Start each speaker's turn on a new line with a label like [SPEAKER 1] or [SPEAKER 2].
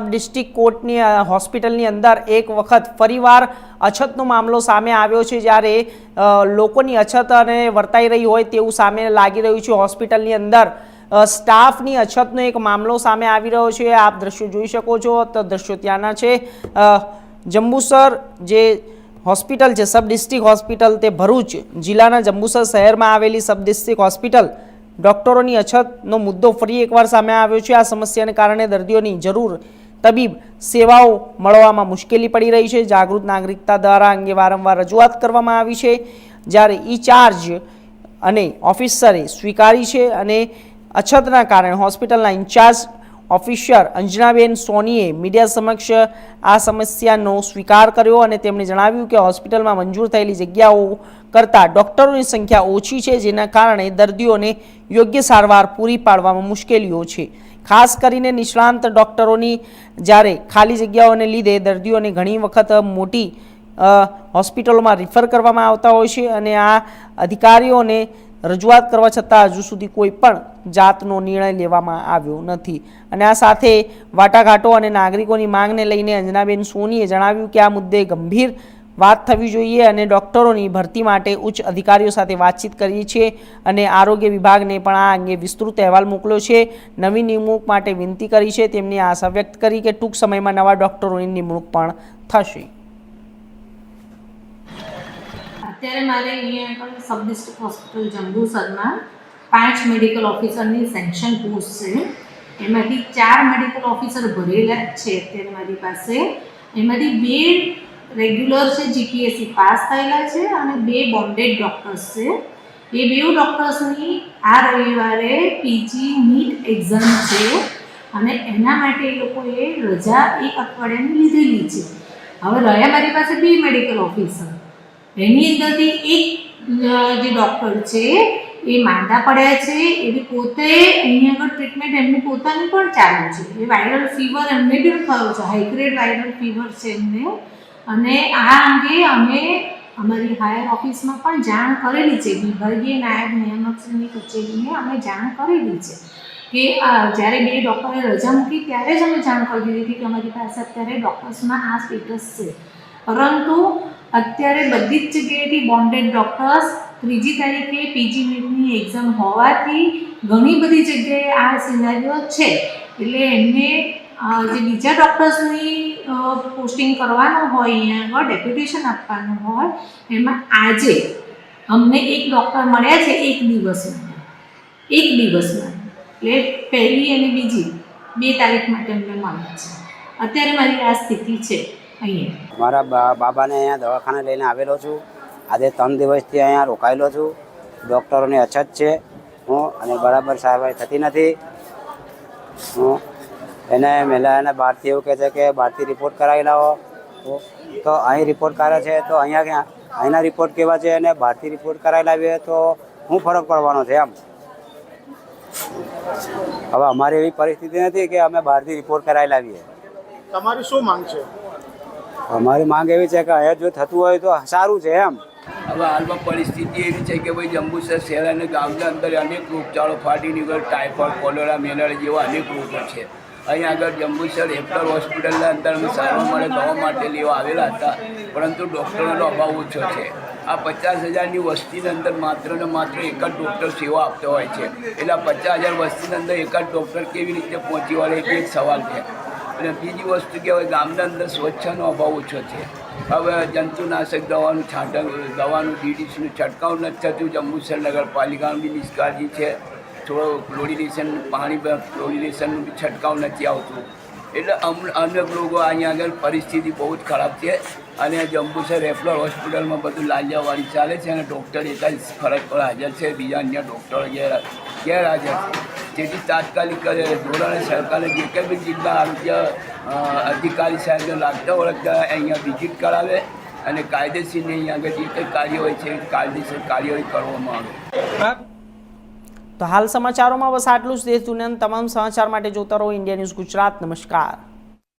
[SPEAKER 1] District કોર્ટની હોસ્પિટલની અંદર એક વખત ફરીવાર અછતનો મામલો સામે આવ્યો છે જ્યારે લોકોની અછત અને વર્તાઈ રહી હોય તેવું સામે લાગી રહ્યું છે હોસ્પિટલની અંદર. સ્ટાફની અછતનો એક મામલો સામે આવી રહ્યો છે. આપ દ્રશ્યો જોઈ શકો છો. તો દ્રશ્યો ત્યાંના છે. જંબુસર જે હોસ્પિટલ છે, સબ ડિસ્ટ્રિક્ટ હોસ્પિટલ તે ભરૂચ જિલ્લાના જંબુસર શહેરમાં આવેલી સબ ડિસ્ટ્રિક્ટ હોસ્પિટલ. ડૉક્ટરોની અછતનો મુદ્દો ફરી એકવાર સામે આવ્યો છે. આ સમસ્યાને કારણે દર્દીઓની જરૂર તબીબ સેવાઓ મળવામાં મુશ્કેલી પડી રહી છે. જાગૃત નાગરિકતા દ્વારા અંગે વારંવાર રજૂઆત કરવામાં આવી છે. જ્યારે ઈ ચાર્જ અને ઓફિસરે સ્વીકારી છે અને અછતના કારણે હોસ્પિટલના ઇન્ચાર્જ ઓફિસર અંજનાબેન સોનીએ મીડિયા સમક્ષ આ સમસ્યાનો સ્વીકાર કર્યો અને તેમણે જણાવ્યું કે હોસ્પિટલમાં મંજૂર થયેલી જગ્યાઓ કરતાં ડૉક્ટરોની સંખ્યા ઓછી છે, જેના કારણે દર્દીઓને યોગ્ય સારવાર પૂરી પાડવામાં મુશ્કેલીઓ છે. ખાસ કરીને નિષ્ણાંત ડૉક્ટરોની જ્યારે ખાલી જગ્યાઓને લીધે દર્દીઓને ઘણી વખત મોટી હોસ્પિટલોમાં રિફર કરવામાં આવતા હોય છે અને આ અધિકારીઓને રજૂઆત કરવા છતાં હજુ સુધી કોઈ પણ જાતનો નિર્ણય લેવામાં આવ્યો નથી. અને આ સાથે વાટાઘાટો અને નાગરિકોની માંગને લઈને અંજનાબેન સોનીએ જણાવ્યું કે આ મુદ્દે ગંભીર વાત થવી જોઈએ અને ડૉક્ટરોની ભરતી માટે ઉચ્ચ અધિકારીઓ સાથે વાતચીત કરી છે અને આરોગ્ય વિભાગને પણ આ અંગે વિસ્તૃત અહેવાલ મોકલ્યો છે. નવી નિમણૂક માટે વિનંતી કરી છે. તેમની આશા વ્યક્ત કરી કે ટૂંક સમયમાં નવા ડૉક્ટરોની નિમણૂક પણ થશે.
[SPEAKER 2] અત્યારે મારે અહીંયા આગળ સબ ડિસ્ટ્રિક્ટ હોસ્પિટલ જંબુસરમાં પાંચ મેડિકલ ઓફિસરની સેન્શન પોસ્ટ છે. એમાંથી ચાર મેડિકલ ઓફિસર ભરેલા છે અત્યારે મારી પાસે. એમાંથી બે રેગ્યુલર છે જીપીએસસી પાસ થયેલા છે અને બે બોન્ડેડ ડૉક્ટર્સ છે. એ બેઉ ડૉક્ટર્સની આ રવિવારે પીજી નીટ એક્ઝામ છે અને એના માટે એ લોકોએ રજા એક અઠવાડિયાની લીધેલી છે. હવે રહ્યા મારી પાસે બે મેડિકલ ઓફિસર એની અંદરથી એક જે ડૉક્ટર છે એ માંદા પડ્યા છે. એની પોતે અહીંયા આગળ ટ્રીટમેન્ટ એમની પોતાની પણ ચાલુ છે. એ વાયરલ ફીવર એમને બી થયો છે. હાઈગ્રેડ વાયરલ ફીવર છે એમને. અને આ અંગે અમે અમારી હાયર ઓફિસમાં પણ જાણ કરેલી છે. વિભાગીય નાયબ નિયામકશ્રીની કચેરીને અમે જાણ કરેલી છે કે જ્યારે બે ડૉક્ટરે રજા મૂકી ત્યારે જ અમે જાણ કરી દીધી હતી કે અમારી પાસે અત્યારે ડૉક્ટર્સમાં આ સ્ટેટસ છે. પરંતુ અત્યારે બધી જ જગ્યાએથી બોન્ડેડ ડૉક્ટર્સ ત્રીજી તારીખે પીજી નીટની એક્ઝામ હોવાથી ઘણી બધી જગ્યાએ આ સિનારીઓ છે. એટલે એમને જે બીજા ડૉક્ટર્સની પોસ્ટિંગ કરવાનું હોય અહીંયા આગળ ડેપ્યુટેશન આપવાનું હોય, એમાં આજે અમને એક ડૉક્ટર મળ્યા છે એક દિવસમાં એક દિવસમાં એટલે પહેલી અને બીજી બે તારીખ માટે અમને મળ્યા છે. અત્યારે મારી આ સ્થિતિ છે અહીંયા.
[SPEAKER 3] મારા બાબાને અહીંયા દવાખાને લઈને આવેલો છું. આજે ત્રણ દિવસથી અહીંયા રોકાયેલો છું. ડૉક્ટરોની અછત છે. હું અને બરાબર સારવાર થતી નથી. હું એને મેલા એને બહારથી એવું કહે છે કે બહારથી રિપોર્ટ કરાવી લાવો. તો- તો અહીં રિપોર્ટ કરે છે તો અહીંયા ક્યાં? અહીંના રિપોર્ટ કેવા છે અને બહારથી રિપોર્ટ કરાવી લાવીએ તો શું ફરક પડવાનો છે એમ. હવે અમારી એવી પરિસ્થિતિ નથી કે અમે બહારથી રિપોર્ટ કરાવી લાવીએ.
[SPEAKER 4] તમારી શું માંગ છે?
[SPEAKER 3] અમારી માંગ એવી છે કે અહીંયા જો થતું હોય તો સારું છે એમ.
[SPEAKER 5] હવે હાલમાં પરિસ્થિતિ એવી છે કે ભાઈ જંબુસર શહેર અને ગામના અંદર અનેક રોગચાળો ફાટી નીકળ ટાઇફોઇડ કોલેરા મેલેરિયા જેવા અનેક રોગો છે. અહીંયા આગળ જંબુસર એપ્ટર હોસ્પિટલના અંદર અમે સારવાર દવા માટે લેવા આવેલા હતા, પરંતુ ડૉક્ટરોનો અભાવ ઓછો છે. આ પચાસ હજારની વસ્તીની અંદર માત્ર ને માત્ર એક જ ડૉક્ટર સેવા આપતો હોય છે. એટલે આ પચાસ હજાર વસ્તીની અંદર એક જ ડૉક્ટર કેવી રીતે પહોંચી વળે એ એક સવાલ છે. અને બીજી વસ્તુ કહેવાય ગામના અંદર સ્વચ્છનો અભાવ ઓછો છે. હવે જંતુનાશક દવાનું છાંટ દવાનું ડીડીસીનું છંટકાવ નથી થતું. જંબુસર નગરપાલિકાની નિષ્કાળજી છે. થોડો ક્લોરિનેશન પાણી ક્લોરિનેશનનું છંટકાવ નથી આવતું. એટલે અનેક લોકો અહીંયા આગળ પરિસ્થિતિ બહુ જ ખરાબ છે. અને જંબુસર રેફરલ હોસ્પિટલમાં બધું લાંજાવાળી ચાલે છે અને ડૉક્ટર એકાદ ફરજ પર હાજર છે. બીજા અન્ય ડૉક્ટરો ગેર, ગેરહાજર છે. જેથી તાત્કાલિક ધોરણે સરકારે જે કંઈ બી જિલ્લા આરોગ્ય અધિકારી સાહેબને લાગતા ઓળખતા અહીંયા વિઝિટ કરાવે અને કાયદેસરની અહીંયા આગળ જે કંઈ કાર્ય હોય છે, કાયદેસર કાર્યવાહી કરવામાં આવે.
[SPEAKER 1] તો હાલ સમાચારોમાં બસ આટલું જ. દેશ દુનિયાના તમામ સમાચાર માટે જોતા રહો. India news Gujarat. નમસ્કાર.